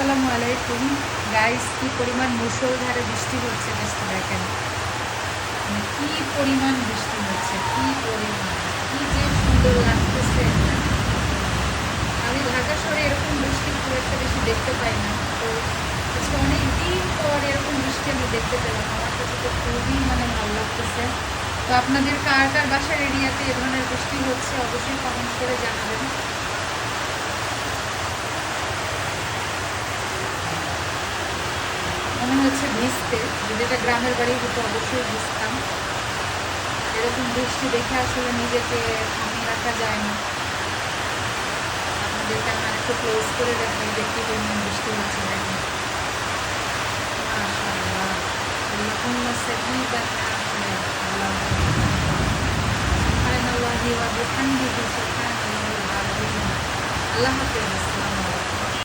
আসসালামু আলাইকুম। গাইস কি পরিমাণ মুষলধারে বৃষ্টি হচ্ছে জাস্ট দেখেন। মানে কি পরিমাণ বৃষ্টি হচ্ছে, কি পরিমাণ, কি যে সুন্দর লাগতেছে। আমি ঢাকা শহরে এরকম বৃষ্টি খুব একটা বেশি দেখতে পাই না। তো আজকে অনেক দিন পর এরকম বৃষ্টি আমি দেখতে পেলাম। আমার কাছে তো খুবই মানে ভালো লাগতেছে। তো আপনাদের কার কার বাসার এরিয়াতে এ ধরনের বৃষ্টি হচ্ছে অবশ্যই কমেন্ট করে জানাবেন মনে হচ্ছে ভিজতে যদি এটা গ্রামের বাড়ি হতো অবশ্যই ভিজতাম। এরকম বৃষ্টি দেখে আসলে নিজেকে থামিয়ে রাখা যায় না। আপনাদেরকে আমি একটু ক্লোজ করে রাখি যে কী পরিমাণ বৃষ্টি হচ্ছে দেখেন। আল্লাহ হাফেজ।